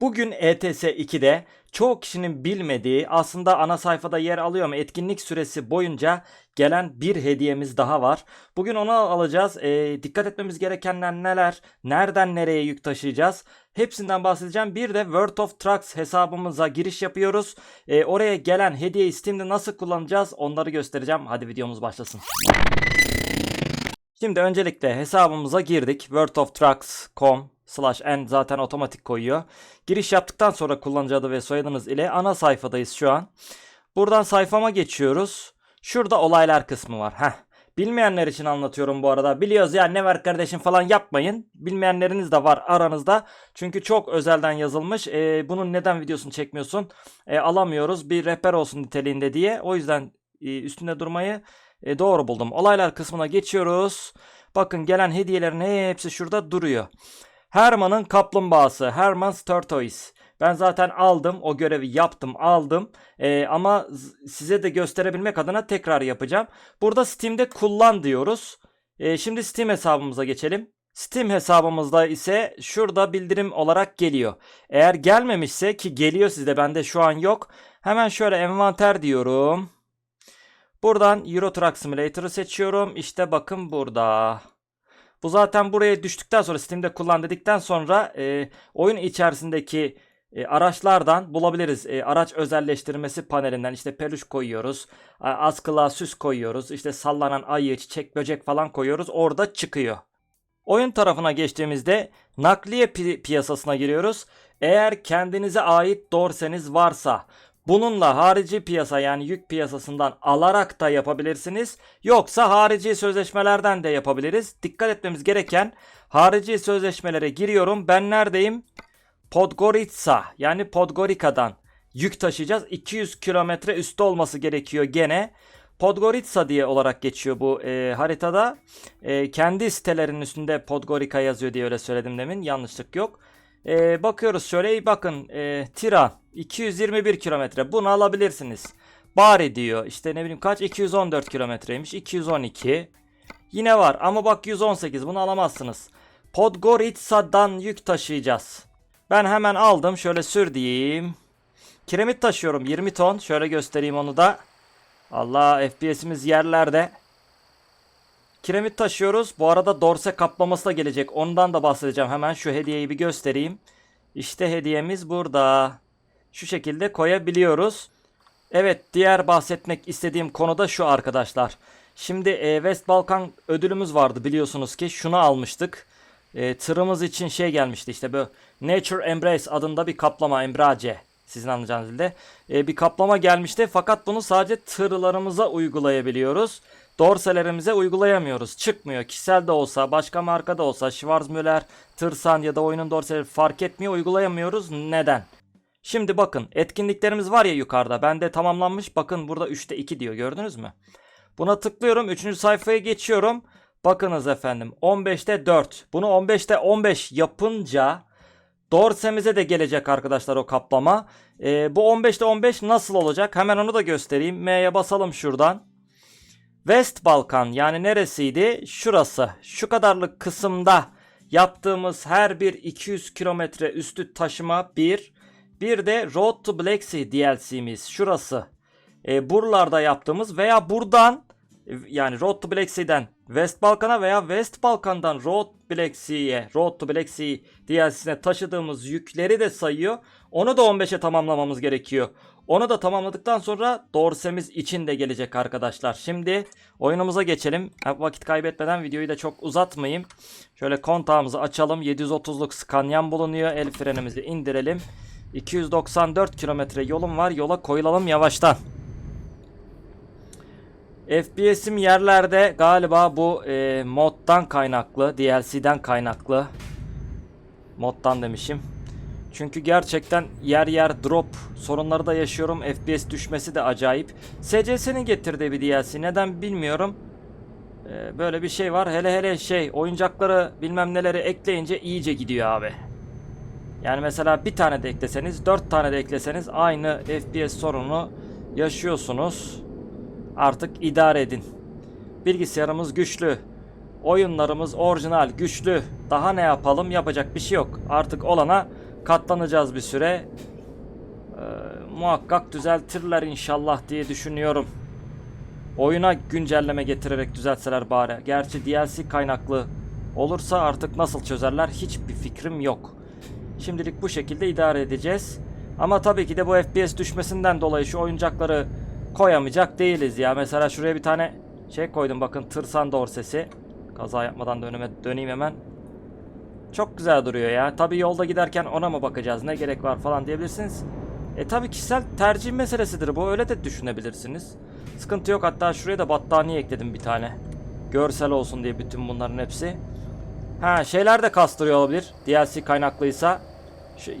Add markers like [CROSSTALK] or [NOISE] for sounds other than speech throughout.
Bugün E ETS 2'de çoğu kişinin bilmediği aslında ana sayfada yer alıyor ama etkinlik süresi boyunca gelen bir hediyemiz daha var. Bugün onu alacağız. Ee, dikkat etmemiz gerekenler neler? Nereden nereye yük taşıyacağız? Hepsinden bahsedeceğim. Bir de World of Trucks hesabımıza giriş yapıyoruz. Ee, oraya gelen hediyeyi Steam'de nasıl kullanacağız onları göstereceğim. Hadi videomuz başlasın. Şimdi öncelikle hesabımıza girdik. worldoftrucks.com slash n zaten otomatik koyuyor. Giriş yaptıktan sonra kullanıcı adı ve soyadınız ile ana sayfadayız şu an. Buradan sayfama geçiyoruz. Şurada olaylar kısmı var. Heh. Bilmeyenler için anlatıyorum bu arada. Biliyoruz ya ne var kardeşim falan yapmayın. Bilmeyenleriniz de var aranızda. Çünkü çok özelden yazılmış. Ee, bunun neden videosunu çekmiyorsun? Ee, alamıyoruz. Bir rehber olsun niteliğinde diye. O yüzden e, üstünde durmayı e, doğru buldum. Olaylar kısmına geçiyoruz. Bakın gelen hediyelerin hepsi şurada duruyor. Herman'ın kaplumbağası. Herman's Tortoise. Ben zaten aldım. O görevi yaptım. Aldım. Ee, ama size de gösterebilmek adına tekrar yapacağım. Burada Steam'de kullan diyoruz. Ee, şimdi Steam hesabımıza geçelim. Steam hesabımızda ise şurada bildirim olarak geliyor. Eğer gelmemişse ki geliyor sizde bende şu an yok. Hemen şöyle envanter diyorum. Buradan Euro Truck Simulator'ı seçiyorum. İşte bakın burada. Bu zaten buraya düştükten sonra Steam'de kullan dedikten sonra e, oyun içerisindeki e, araçlardan bulabiliriz. E, araç özelleştirmesi panelinden işte peluş koyuyoruz. a- Askılığa süs koyuyoruz. işte sallanan ayı, çiçek, böcek falan koyuyoruz. Orada çıkıyor. Oyun tarafına geçtiğimizde nakliye pi- piyasasına giriyoruz. Eğer kendinize ait dorseniz varsa bununla harici piyasa yani yük piyasasından alarak da yapabilirsiniz. Yoksa harici sözleşmelerden de yapabiliriz. Dikkat etmemiz gereken harici sözleşmelere giriyorum. Ben neredeyim? Podgorica yani Podgorica'dan yük taşıyacağız. 200 kilometre üstü olması gerekiyor gene. Podgorica diye olarak geçiyor bu e, haritada. E, kendi sitelerinin üstünde Podgorica yazıyor diye öyle söyledim demin. Yanlışlık yok. E, bakıyoruz şöyle bakın. E, Tiran 221 kilometre. Bunu alabilirsiniz. Bari diyor. İşte ne bileyim kaç? 214 kilometreymiş. 212. Yine var ama bak 118 bunu alamazsınız. Podgorica'dan yük taşıyacağız. Ben hemen aldım. Şöyle sür diyeyim. Kiremit taşıyorum 20 ton. Şöyle göstereyim onu da. Allah FPS'imiz yerlerde. Kiremit taşıyoruz. Bu arada dorse kaplaması da gelecek. Ondan da bahsedeceğim. Hemen şu hediyeyi bir göstereyim. İşte hediyemiz burada. Şu şekilde koyabiliyoruz. Evet diğer bahsetmek istediğim konu da şu arkadaşlar. Şimdi e, West Balkan ödülümüz vardı biliyorsunuz ki. Şunu almıştık. E, tırımız için şey gelmişti işte bu Nature Embrace adında bir kaplama Embrace sizin anlayacağınız dilde. E, bir kaplama gelmişti fakat bunu sadece tırlarımıza uygulayabiliyoruz. Dorselerimize uygulayamıyoruz. Çıkmıyor. Kişisel de olsa, başka marka da olsa, Schwarzmüller, Tırsan ya da oyunun dorseleri fark etmiyor. Uygulayamıyoruz. Neden? Şimdi bakın etkinliklerimiz var ya yukarıda. Bende tamamlanmış. Bakın burada 3'te 2 diyor. Gördünüz mü? Buna tıklıyorum. 3. sayfaya geçiyorum. Bakınız efendim. 15'te 4. Bunu 15'te 15 yapınca Dorsemize de gelecek arkadaşlar o kaplama. Ee, bu 15'te 15 nasıl olacak? Hemen onu da göstereyim. M'ye basalım şuradan. West Balkan yani neresiydi? Şurası. Şu kadarlık kısımda yaptığımız her bir 200 kilometre üstü taşıma bir. Bir de Road to Black Sea DLC'miz şurası. E, buralarda yaptığımız veya buradan e, yani Road to Black Sea'den West Balkan'a veya West Balkan'dan Road Black Sea'ye, Road to Black Sea DLC'sine taşıdığımız yükleri de sayıyor. Onu da 15'e tamamlamamız gerekiyor. Onu da tamamladıktan sonra dorsemiz için de gelecek arkadaşlar. Şimdi oyunumuza geçelim. Vakit kaybetmeden videoyu da çok uzatmayayım. Şöyle kontağımızı açalım. 730'luk Scanian bulunuyor. El frenimizi indirelim. 294 kilometre yolum var. Yola koyulalım yavaştan. FPS'im yerlerde galiba bu e, moddan kaynaklı, DLC'den kaynaklı. Moddan demişim. Çünkü gerçekten yer yer drop sorunları da yaşıyorum. FPS düşmesi de acayip. SCS'nin getirdiği bir DLC. Neden bilmiyorum. Ee, böyle bir şey var. Hele hele şey oyuncakları bilmem neleri ekleyince iyice gidiyor abi. Yani mesela bir tane de ekleseniz, dört tane de ekleseniz aynı FPS sorunu yaşıyorsunuz. Artık idare edin. Bilgisayarımız güçlü. Oyunlarımız orijinal, güçlü. Daha ne yapalım? Yapacak bir şey yok. Artık olana katlanacağız bir süre. Ee, muhakkak düzeltirler inşallah diye düşünüyorum. Oyuna güncelleme getirerek düzeltseler bari. Gerçi DLC kaynaklı olursa artık nasıl çözerler hiçbir fikrim yok. Şimdilik bu şekilde idare edeceğiz. Ama tabii ki de bu FPS düşmesinden dolayı şu oyuncakları koyamayacak değiliz ya. Mesela şuraya bir tane şey koydum bakın tırsan dorsesi. Kaza yapmadan da önüme döneyim hemen. Çok güzel duruyor ya. Tabii yolda giderken ona mı bakacağız ne gerek var falan diyebilirsiniz. E tabii kişisel tercih meselesidir bu öyle de düşünebilirsiniz. Sıkıntı yok hatta şuraya da battaniye ekledim bir tane. Görsel olsun diye bütün bunların hepsi. Ha şeyler de kastırıyor olabilir. DLC kaynaklıysa.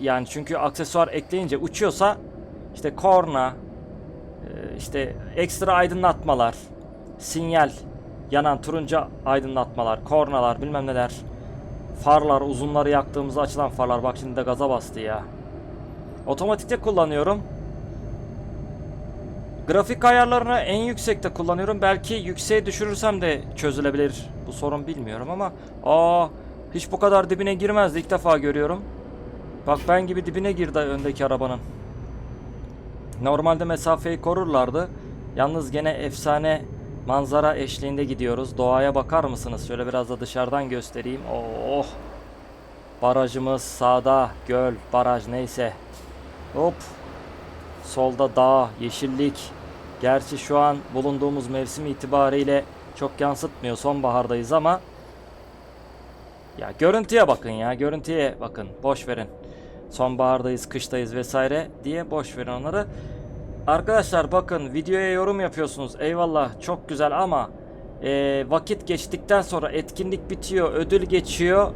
Yani çünkü aksesuar ekleyince uçuyorsa işte korna, işte ekstra aydınlatmalar, sinyal, yanan turuncu aydınlatmalar, kornalar bilmem neler. Farlar uzunları yaktığımızda açılan farlar. Bak şimdi de gaza bastı ya. Otomatikte kullanıyorum. Grafik ayarlarını en yüksekte kullanıyorum. Belki yükseğe düşürürsem de çözülebilir. Bu sorun bilmiyorum ama aa hiç bu kadar dibine girmezdi. İlk defa görüyorum. Bak ben gibi dibine girdi öndeki arabanın. Normalde mesafeyi korurlardı. Yalnız gene efsane manzara eşliğinde gidiyoruz. Doğaya bakar mısınız? Şöyle biraz da dışarıdan göstereyim. Oh. Barajımız sağda. Göl, baraj neyse. Hop. Solda dağ, yeşillik. Gerçi şu an bulunduğumuz mevsim itibariyle çok yansıtmıyor. Sonbahardayız ama ya görüntüye bakın ya. Görüntüye bakın. Boş verin. Sonbahardayız, kıştayız vesaire diye boş verin onları. Arkadaşlar bakın videoya yorum yapıyorsunuz. Eyvallah çok güzel ama e, vakit geçtikten sonra etkinlik bitiyor, ödül geçiyor,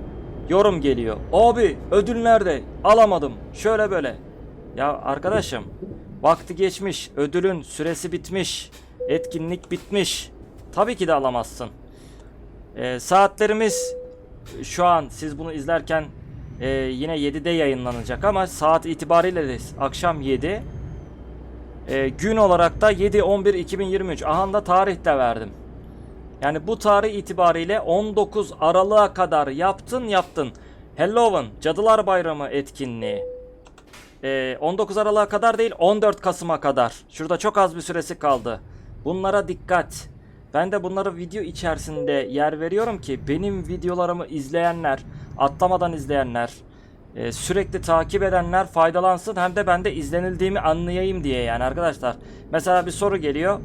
yorum geliyor. Abi ödül nerede? Alamadım. Şöyle böyle. Ya arkadaşım vakti geçmiş, ödülün süresi bitmiş, etkinlik bitmiş. Tabii ki de alamazsın. E, saatlerimiz şu an siz bunu izlerken e, yine 7'de yayınlanacak ama saat itibariyle de akşam 7. E, gün olarak da 7-11-2023. Aha da tarih de verdim. Yani bu tarih itibariyle 19 Aralık'a kadar yaptın yaptın. Halloween, Cadılar Bayramı etkinliği. E, 19 Aralık'a kadar değil 14 Kasım'a kadar. Şurada çok az bir süresi kaldı. Bunlara dikkat. Ben de bunları video içerisinde yer veriyorum ki benim videolarımı izleyenler, atlamadan izleyenler, e, sürekli takip edenler faydalansın hem de ben de izlenildiğimi anlayayım diye yani arkadaşlar. Mesela bir soru geliyor.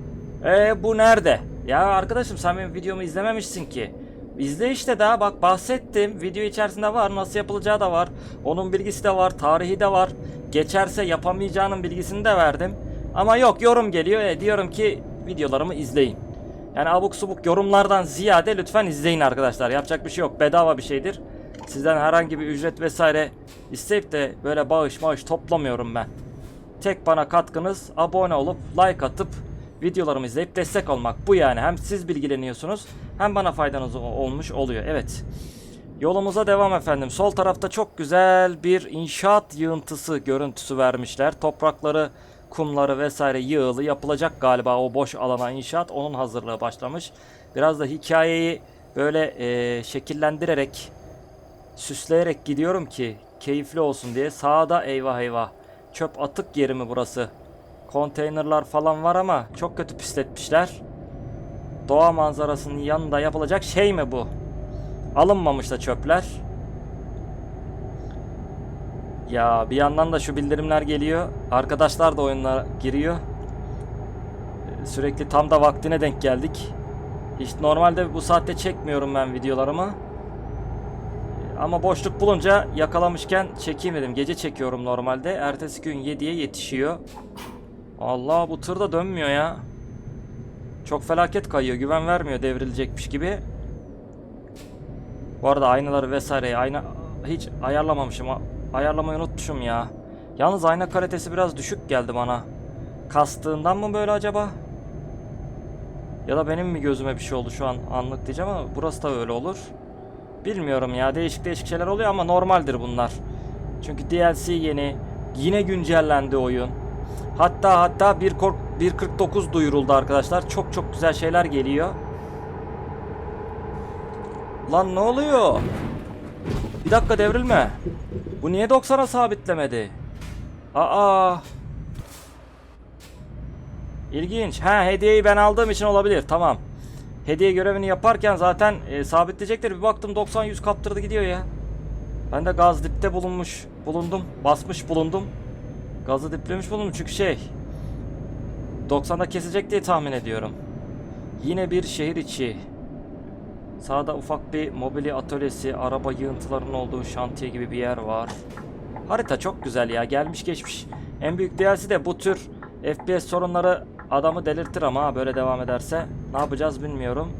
E bu nerede? Ya arkadaşım sen benim videomu izlememişsin ki. İzle işte daha bak bahsettim. Video içerisinde var. Nasıl yapılacağı da var. Onun bilgisi de var. Tarihi de var. Geçerse yapamayacağının bilgisini de verdim. Ama yok yorum geliyor. E, diyorum ki videolarımı izleyin. Yani abuk subuk yorumlardan ziyade lütfen izleyin arkadaşlar. Yapacak bir şey yok. Bedava bir şeydir. Sizden herhangi bir ücret vesaire isteyip de böyle bağış maaş toplamıyorum ben. Tek bana katkınız abone olup like atıp videolarımı izleyip destek olmak. Bu yani hem siz bilgileniyorsunuz hem bana faydanız olmuş oluyor. Evet. Yolumuza devam efendim. Sol tarafta çok güzel bir inşaat yığıntısı görüntüsü vermişler. Toprakları, kumları vesaire yığılı yapılacak galiba o boş alana inşaat. Onun hazırlığı başlamış. Biraz da hikayeyi böyle eee, şekillendirerek, süsleyerek gidiyorum ki keyifli olsun diye. Sağda eyvah eyvah. Çöp atık yeri mi burası? Konteynerlar falan var ama çok kötü pisletmişler. Doğa manzarasının yanında yapılacak şey mi bu? Alınmamış da çöpler. Ya bir yandan da şu bildirimler geliyor. Arkadaşlar da oyuna giriyor. Sürekli tam da vaktine denk geldik. Hiç normalde bu saatte çekmiyorum ben videolarımı. Ama boşluk bulunca yakalamışken çekeyim dedim. Gece çekiyorum normalde. Ertesi gün 7'ye yetişiyor. Allah bu tır da dönmüyor ya. Çok felaket kayıyor. Güven vermiyor devrilecekmiş gibi. Bu arada aynaları vesaire ayna hiç ayarlamamışım. Ayarlamayı unutmuşum ya. Yalnız ayna kalitesi biraz düşük geldi bana. Kastığından mı böyle acaba? Ya da benim mi gözüme bir şey oldu şu an anlık diyeceğim ama burası da öyle olur. Bilmiyorum ya değişik değişik şeyler oluyor ama normaldir bunlar. Çünkü DLC yeni. Yine güncellendi oyun. Hatta hatta 1.49 1.49 duyuruldu arkadaşlar. Çok çok güzel şeyler geliyor. Lan ne oluyor? Bir dakika devrilme. Bu niye 90'a sabitlemedi? Aa. İlginç. Ha hediyeyi ben aldığım için olabilir. Tamam. Hediye görevini yaparken zaten e, sabitleyecektir. Bir baktım 90-100 kaptırdı gidiyor ya. Ben de gaz dipte bulunmuş bulundum. Basmış bulundum. Gazı diplemiş bulundum çünkü şey 90'da kesecek diye tahmin ediyorum. Yine bir şehir içi. Sağda ufak bir mobilya atölyesi, araba yığıntılarının olduğu şantiye gibi bir yer var. Harita çok güzel ya. Gelmiş geçmiş. En büyük DLC de bu tür FPS sorunları adamı delirtir ama böyle devam ederse. Ne yapacağız bilmiyorum.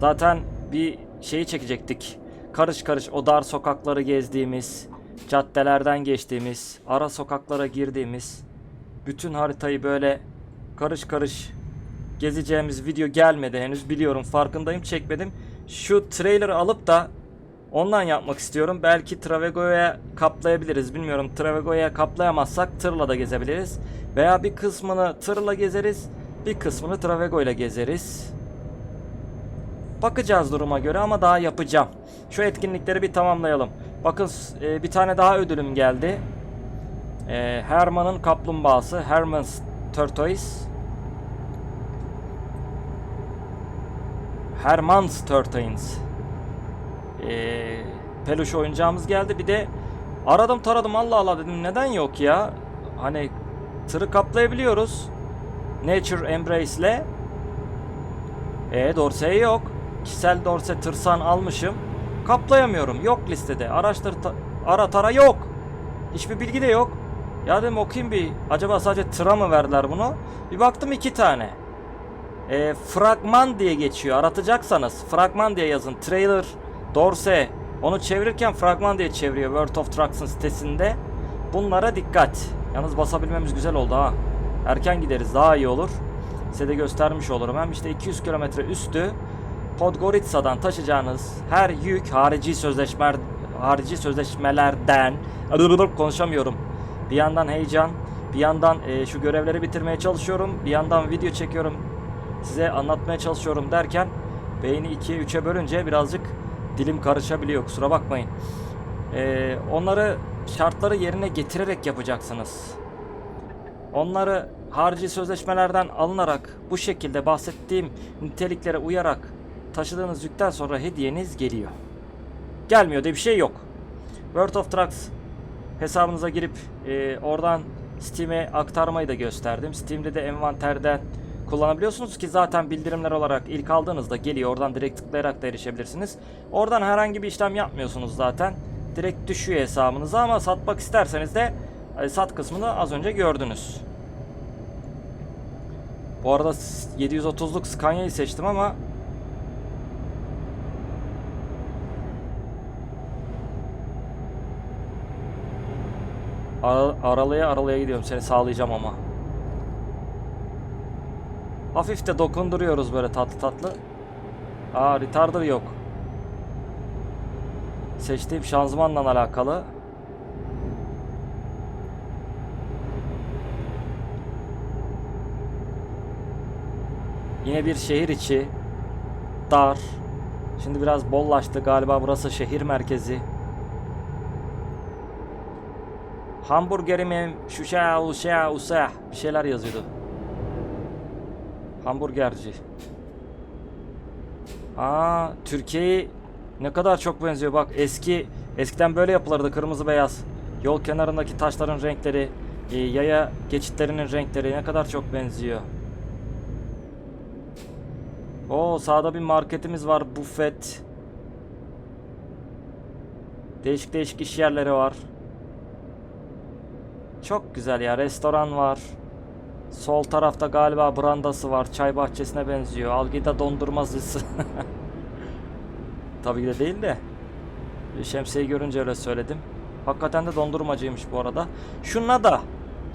Zaten bir şeyi çekecektik. Karış karış o dar sokakları gezdiğimiz, caddelerden geçtiğimiz, ara sokaklara girdiğimiz, bütün haritayı böyle karış karış gezeceğimiz video gelmedi henüz biliyorum farkındayım çekmedim. Şu trailer'ı alıp da ondan yapmak istiyorum. Belki Travego'ya kaplayabiliriz bilmiyorum. Travego'ya kaplayamazsak tırla da gezebiliriz. Veya bir kısmını tırla gezeriz, bir kısmını Travego ile gezeriz. Bakacağız duruma göre ama daha yapacağım. Şu etkinlikleri bir tamamlayalım. Bakın e, bir tane daha ödülüm geldi. E, Herman'ın kaplumbağası. Herman's Tortoise. Herman's Tortoise. E, peluş oyuncağımız geldi. Bir de aradım taradım Allah Allah dedim neden yok ya. Hani tırı kaplayabiliyoruz. Nature Embrace ile. E Dorsey yok. Kişisel dorse tırsan almışım. Kaplayamıyorum. Yok listede. Ta- ara tara yok. Hiçbir bilgi de yok. Ya dedim okuyayım bir. Acaba sadece tıra mı verdiler bunu? Bir baktım iki tane. E, fragman diye geçiyor. Aratacaksanız fragman diye yazın. Trailer, dorse. Onu çevirirken fragman diye çeviriyor World of Trucks'ın sitesinde. Bunlara dikkat. Yalnız basabilmemiz güzel oldu ha. Erken gideriz daha iyi olur. Size de göstermiş olurum. Hem işte 200 kilometre üstü Podgoritsa'dan taşıyacağınız her yük harici sözleşme harici sözleşmelerden konuşamıyorum. Bir yandan heyecan, bir yandan e, şu görevleri bitirmeye çalışıyorum, bir yandan video çekiyorum, size anlatmaya çalışıyorum derken beyni 2'ye 3'e bölünce birazcık dilim karışabiliyor. Kusura bakmayın. E, onları şartları yerine getirerek yapacaksınız. Onları harici sözleşmelerden alınarak bu şekilde bahsettiğim niteliklere uyarak taşıdığınız yükten sonra hediyeniz geliyor. Gelmiyor diye bir şey yok. World of Trucks hesabınıza girip e, oradan Steam'e aktarmayı da gösterdim. Steam'de de envanterden kullanabiliyorsunuz ki zaten bildirimler olarak ilk aldığınızda geliyor. Oradan direkt tıklayarak da erişebilirsiniz. Oradan herhangi bir işlem yapmıyorsunuz zaten. Direkt düşüyor hesabınıza ama satmak isterseniz de e, sat kısmını az önce gördünüz. Bu arada 730'luk Scania'yı seçtim ama Ara, aralaya aralaya gidiyorum seni sağlayacağım ama. Hafif de dokunduruyoruz böyle tatlı tatlı. Aa retarder yok. Seçtiğim şanzımanla alakalı. Yine bir şehir içi. Dar. Şimdi biraz bollaştı galiba burası şehir merkezi. Hamburgerimi şu şey uşa usa bir şeyler yazıyordu. Hamburgerci. Aa Türkiye'yi ne kadar çok benziyor bak eski eskiden böyle yapılırdı kırmızı beyaz. Yol kenarındaki taşların renkleri, e, yaya geçitlerinin renkleri ne kadar çok benziyor. O sağda bir marketimiz var, bufet. Değişik değişik iş yerleri var. Çok güzel ya. Restoran var. Sol tarafta galiba brandası var. Çay bahçesine benziyor. Algida dondurmacısı. [LAUGHS] Tabii de değil de. Şemsiyeyi görünce öyle söyledim. Hakikaten de dondurmacıymış bu arada. Şunla da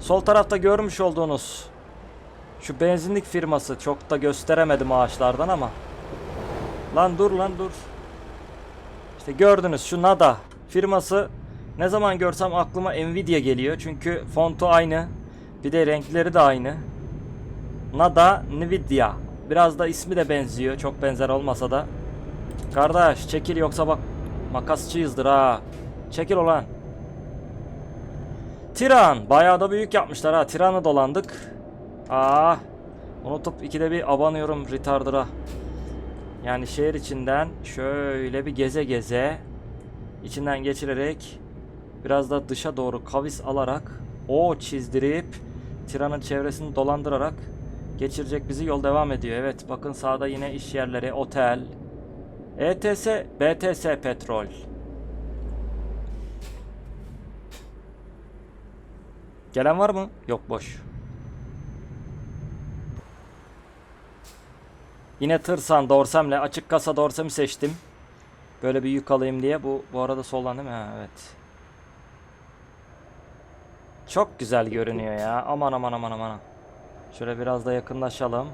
sol tarafta görmüş olduğunuz şu benzinlik firması çok da gösteremedim ağaçlardan ama. Lan dur lan dur. İşte gördünüz şu Nada firması ne zaman görsem aklıma Nvidia geliyor. Çünkü fontu aynı. Bir de renkleri de aynı. Nada Nvidia. Biraz da ismi de benziyor. Çok benzer olmasa da. Kardeş çekil yoksa bak makasçıyızdır ha. Çekil olan. Tiran. Bayağı da büyük yapmışlar ha. Tiran'ı dolandık. Aa. Unutup ikide bir abanıyorum retarder'a. Yani şehir içinden şöyle bir geze geze içinden geçirerek biraz da dışa doğru kavis alarak o çizdirip Tiran'ın çevresini dolandırarak geçirecek bizi yol devam ediyor. Evet bakın sağda yine iş yerleri, otel, ETS, BTS petrol. Gelen var mı? Yok boş. Yine tırsan dorsemle açık kasa dorsemi seçtim. Böyle bir yük alayım diye. Bu bu arada soldan değil mi? Evet. Çok güzel görünüyor ya. Aman aman aman aman. Şöyle biraz da yakınlaşalım.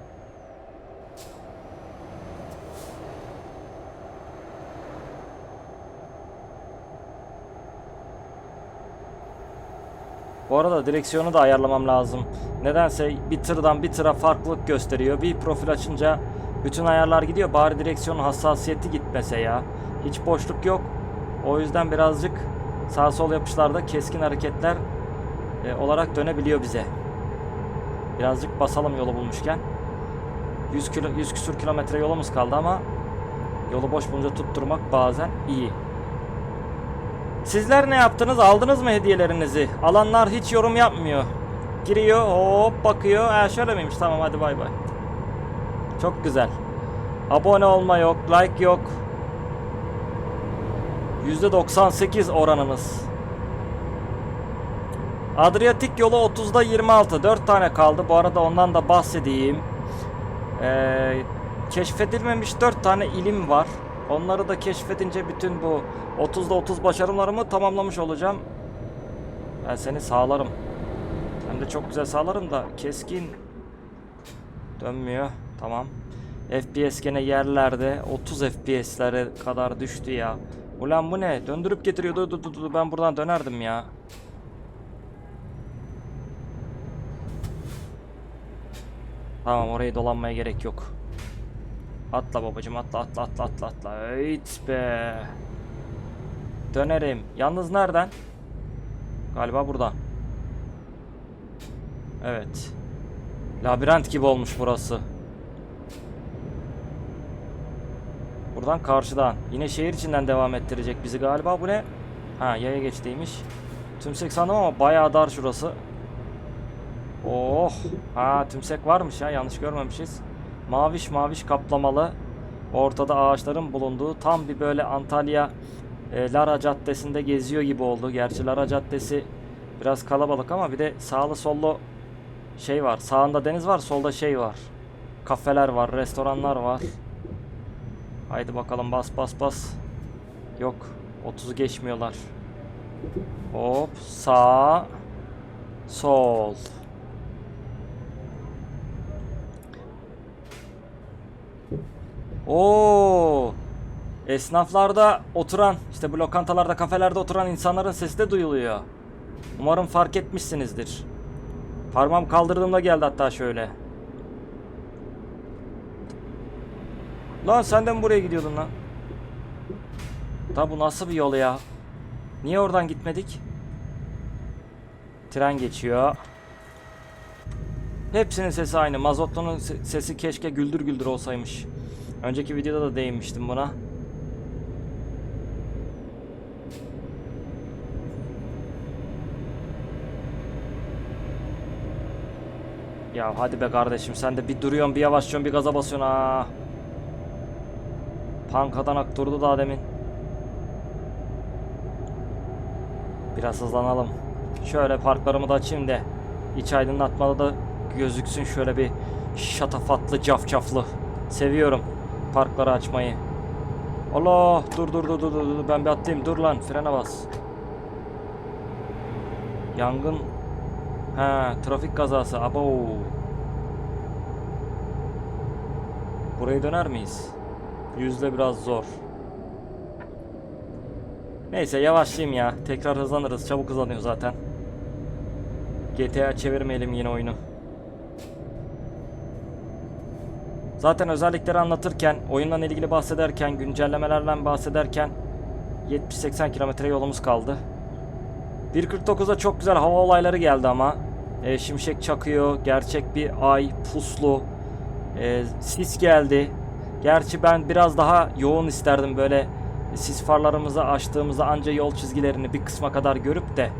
Bu arada direksiyonu da ayarlamam lazım. Nedense bir tırdan bir tıra farklılık gösteriyor. Bir profil açınca bütün ayarlar gidiyor. Bari direksiyonun hassasiyeti gitmese ya. Hiç boşluk yok. O yüzden birazcık sağ sol yapışlarda keskin hareketler e, olarak dönebiliyor bize. Birazcık basalım yolu bulmuşken. 100, kilo, 100 küsür kilometre yolumuz kaldı ama yolu boş bulunca tutturmak bazen iyi. Sizler ne yaptınız? Aldınız mı hediyelerinizi? Alanlar hiç yorum yapmıyor. Giriyor, hop bakıyor. Ha şöyle miymiş? Tamam hadi bay bay. Çok güzel. Abone olma yok, like yok. %98 oranınız. Adriyatik yolu 30'da 26. 4 tane kaldı. Bu arada ondan da bahsedeyim. Ee, keşfedilmemiş 4 tane ilim var. Onları da keşfedince bütün bu 30'da 30 başarımlarımı tamamlamış olacağım. Ben seni sağlarım. Hem de çok güzel sağlarım da keskin dönmüyor. Tamam. FPS gene yerlerde 30 FPS'lere kadar düştü ya. Ulan bu ne? Döndürüp getiriyordu. Dur, dur, dur, Ben buradan dönerdim ya. Tamam orayı dolanmaya gerek yok. Atla babacım atla atla atla atla atla. Öyt be. Dönerim. Yalnız nereden? Galiba buradan. Evet. Labirent gibi olmuş burası. Buradan karşıdan. Yine şehir içinden devam ettirecek bizi galiba. Bu ne? Ha yaya geçtiymiş. Tümsek sandım ama bayağı dar şurası. Oh. Ha tümsek varmış ya yanlış görmemişiz. Maviş maviş kaplamalı. Ortada ağaçların bulunduğu tam bir böyle Antalya e, Lara Caddesi'nde geziyor gibi oldu. Gerçi Lara Caddesi biraz kalabalık ama bir de sağlı sollu şey var. Sağında deniz var, solda şey var. Kafeler var, restoranlar var. Haydi bakalım bas bas bas. Yok 30'u geçmiyorlar. Hop sağ sol. Oo! Esnaflarda oturan, işte bu lokantalarda, kafelerde oturan insanların sesi de duyuluyor. Umarım fark etmişsinizdir. Parmağım kaldırdığımda geldi hatta şöyle. Lan sen de mi buraya gidiyordun lan? Da bu nasıl bir yol ya? Niye oradan gitmedik? Tren geçiyor. Hepsinin sesi aynı. Mazotlunun se- sesi keşke güldür güldür olsaymış. Önceki videoda da değinmiştim buna. Ya hadi be kardeşim sen de bir duruyorsun bir yavaşlıyorsun bir gaza basıyorsun ha. Pankadan akturdu daha demin. Biraz hızlanalım. Şöyle parklarımı da açayım da iç aydınlatmalı da gözüksün şöyle bir şatafatlı cafcaflı. Seviyorum parkları açmayı. Allah dur dur dur dur dur ben bir atlayayım dur lan frene bas. Yangın Ha trafik kazası abo. Burayı döner miyiz? Yüzde biraz zor. Neyse yavaşlayayım ya. Tekrar hızlanırız. Çabuk hızlanıyor zaten. GTA çevirmeyelim yine oyunu. Zaten özellikleri anlatırken, oyunla ilgili bahsederken, güncellemelerden bahsederken 70-80 kilometre yolumuz kaldı. 1.49'da çok güzel hava olayları geldi ama. E, şimşek çakıyor, gerçek bir ay, puslu, e, sis geldi. Gerçi ben biraz daha yoğun isterdim böyle sis farlarımızı açtığımızda anca yol çizgilerini bir kısma kadar görüp de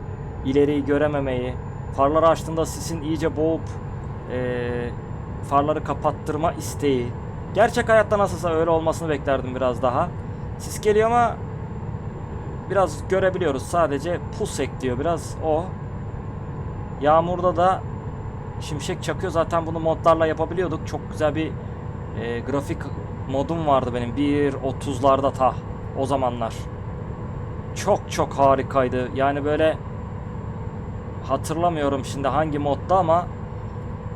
ileriyi görememeyi, farları açtığında sisin iyice boğup e, farları kapattırma isteği. Gerçek hayatta nasılsa öyle olmasını beklerdim biraz daha. Sis geliyor ama biraz görebiliyoruz. Sadece pus ekliyor biraz o. Yağmurda da şimşek çakıyor. Zaten bunu modlarla yapabiliyorduk. Çok güzel bir e, grafik modum vardı benim. 1.30'larda ta o zamanlar. Çok çok harikaydı. Yani böyle hatırlamıyorum şimdi hangi modda ama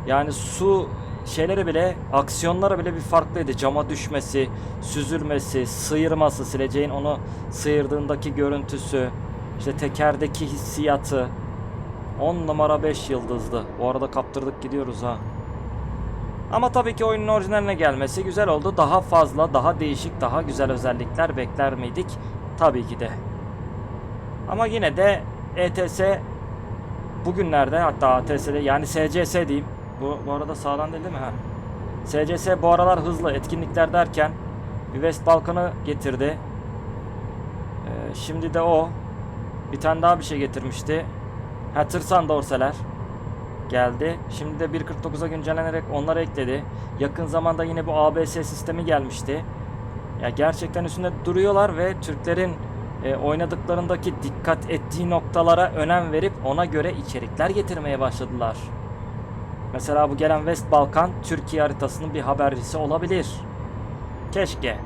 yani su şeyleri bile aksiyonları bile bir farklıydı. Cama düşmesi, süzülmesi, sıyırması, sileceğin onu sıyırdığındaki görüntüsü, işte tekerdeki hissiyatı. 10 numara 5 yıldızdı. Bu arada kaptırdık gidiyoruz ha. Ama tabii ki oyunun orijinaline gelmesi güzel oldu. Daha fazla, daha değişik, daha güzel özellikler bekler miydik? Tabii ki de. Ama yine de ETS bugünlerde hatta ATS'de yani SCS diyeyim. Bu, bu arada sağdan değil, değil mi? Ha. SCS bu aralar hızlı etkinlikler derken bir West Balkan'ı getirdi. Ee, şimdi de o. Bir tane daha bir şey getirmişti. Ha tırsan dorseler geldi. Şimdi de 1.49'a güncellenerek onları ekledi. Yakın zamanda yine bu ABS sistemi gelmişti. Ya gerçekten üstünde duruyorlar ve Türklerin e, oynadıklarındaki dikkat ettiği noktalara önem verip ona göre içerikler getirmeye başladılar. Mesela bu gelen West Balkan Türkiye haritasının bir habercisi olabilir. Keşke.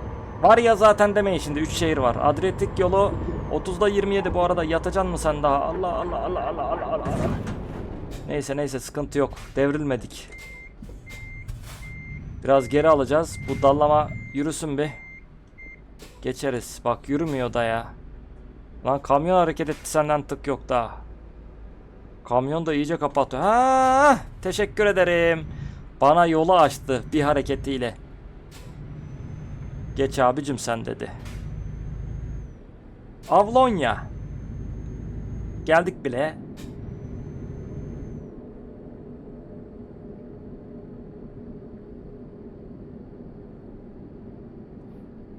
Var ya zaten demeyin şimdi 3 şehir var. Adriyatik yolu 30'da 27 bu arada yatacan mı sen daha? Allah Allah Allah Allah Allah Allah. Neyse neyse sıkıntı yok. Devrilmedik. Biraz geri alacağız. Bu dallama yürüsün bir. Geçeriz. Bak yürümüyor da ya. Lan kamyon hareket etti senden tık yok daha. Kamyon da iyice kapattı. Ha, teşekkür ederim. Bana yolu açtı bir hareketiyle. Geç abicim sen dedi. Avlonya. Geldik bile.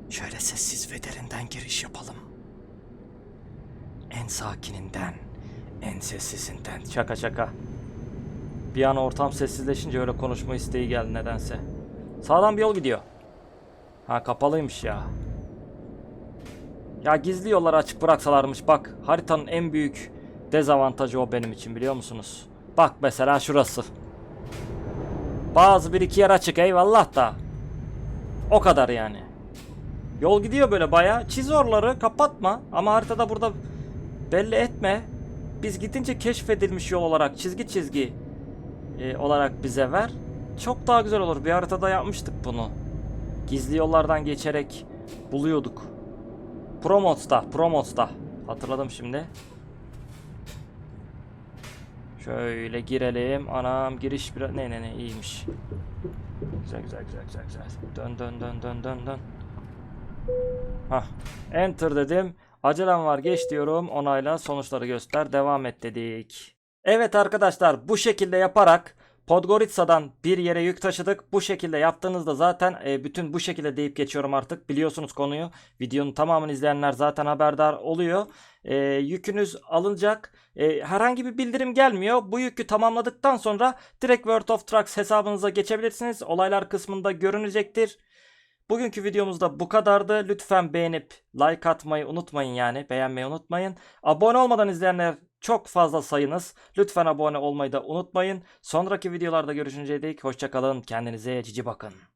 Şöyle sessiz ve derinden giriş yapalım. En sakininden, en sessizinden. Şaka şaka. Bir an ortam sessizleşince öyle konuşma isteği geldi nedense. Sağdan bir yol gidiyor. Ha kapalıymış ya. Ya gizli yolları açık bıraksalarmış bak. Haritanın en büyük dezavantajı o benim için biliyor musunuz? Bak mesela şurası. Bazı bir iki yer açık eyvallah da. O kadar yani. Yol gidiyor böyle baya. Çiz oraları kapatma. Ama haritada burada belli etme. Biz gidince keşfedilmiş yol olarak çizgi çizgi e, olarak bize ver. Çok daha güzel olur. Bir haritada yapmıştık bunu. Gizli yollardan geçerek buluyorduk. Promotes'ta, Promotes'ta. Hatırladım şimdi. Şöyle girelim. Anam giriş biraz ne ne ne iyiymiş. Güzel güzel güzel güzel güzel. Dön dön dön dön dön dön. Hah. Enter dedim. Acelem var geç diyorum. Onayla sonuçları göster. Devam et dedik. Evet arkadaşlar bu şekilde yaparak Podgoritsa'dan bir yere yük taşıdık. Bu şekilde yaptığınızda zaten e, bütün bu şekilde deyip geçiyorum artık. Biliyorsunuz konuyu. Videonun tamamını izleyenler zaten haberdar oluyor. E, yükünüz alınacak. E, herhangi bir bildirim gelmiyor. Bu yükü tamamladıktan sonra direkt World of Trucks hesabınıza geçebilirsiniz. Olaylar kısmında görünecektir. Bugünkü videomuzda bu kadardı. Lütfen beğenip like atmayı unutmayın yani. Beğenmeyi unutmayın. Abone olmadan izleyenler çok fazla sayınız. Lütfen abone olmayı da unutmayın. Sonraki videolarda görüşünceye dek hoşçakalın. Kendinize cici bakın.